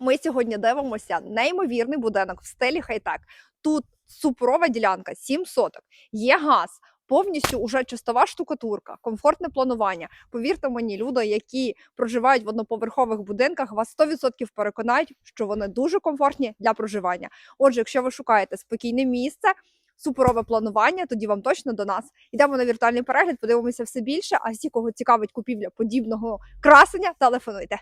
Ми сьогодні дивимося неймовірний будинок в стилі хай-тек. Тут суперова ділянка, 7 соток, є газ. Повністю уже чистова штукатурка, комфортне планування. Повірте мені, люди, які проживають в одноповерхових будинках, вас 100% переконають, що вони дуже комфортні для проживання. Отже, якщо ви шукаєте спокійне місце, суперове планування, тоді вам точно до нас. Йдемо на віртуальний перегляд, подивимося все більше. А всі, кого цікавить купівля подібного красення, телефонуйте.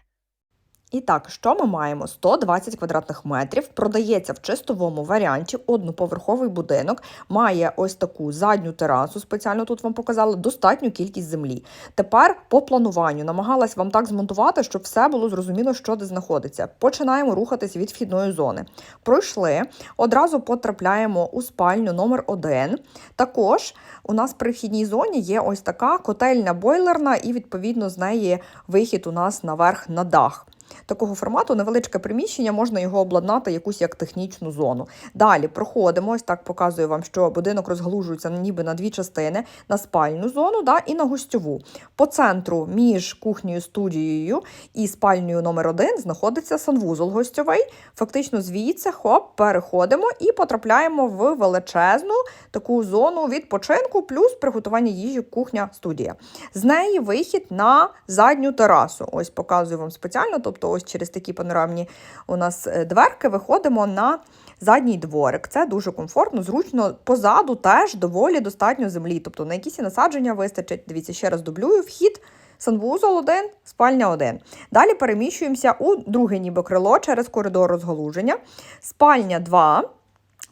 І так, що ми маємо? 120 квадратних метрів, продається в чистовому варіанті, одноповерховий будинок, має ось таку задню терасу, спеціально тут вам показала, достатню кількість землі. Тепер по плануванню намагалась вам так змонтувати, щоб все було зрозуміло, що де знаходиться. Починаємо рухатись від вхідної зони. Пройшли, одразу потрапляємо у спальню номер 1 Також у нас при вхідній зоні є ось така котельня бойлерна, і відповідно з неї вихід у нас наверх на дах. Такого формату невеличке приміщення, можна його обладнати якусь як технічну зону. Далі проходимо, ось так показую вам, що будинок розглужується ніби на дві частини: на спальну зону да, і на гостьову. По центру між кухнею студією і спальнею номер 1 знаходиться санвузол гостьовий. Фактично звідси хоп, переходимо і потрапляємо в величезну таку зону відпочинку, плюс приготування їжі, кухня, студія. З неї вихід на задню терасу. Ось показую вам спеціально. Тобто, ось через такі панорамні у нас е, дверки виходимо на задній дворик. Це дуже комфортно, зручно. Позаду теж доволі достатньо землі. Тобто на якісь насадження вистачить. Дивіться, ще раз дублюю вхід. Санвузол 1, спальня 1. Далі переміщуємося у друге ніби крило через коридор розгалуження. Спальня 2.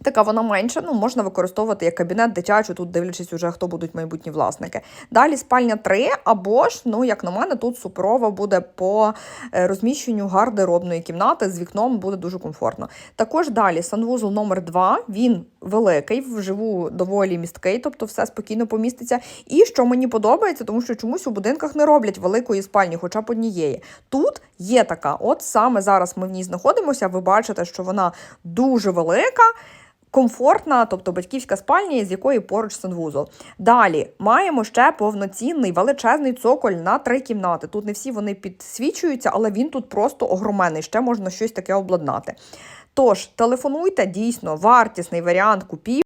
Така вона менша, ну можна використовувати як кабінет дитячий, тут дивлячись, уже хто будуть майбутні власники. Далі спальня 3, або ж, ну як на мене, тут суперова буде по е, розміщенню гардеробної кімнати з вікном буде дуже комфортно. Також далі санвузол номер 2 він великий, вживу доволі місткий, тобто все спокійно поміститься. І що мені подобається, тому що чомусь у будинках не роблять великої спальні, хоча б однієї. Тут є така, от саме зараз ми в ній знаходимося. Ви бачите, що вона дуже велика. Комфортна, тобто батьківська спальня, з якої поруч санвузол. Далі маємо ще повноцінний величезний цоколь на три кімнати. Тут не всі вони підсвічуються, але він тут просто огроменний. Ще можна щось таке обладнати. Тож, телефонуйте, дійсно, вартісний варіант купів.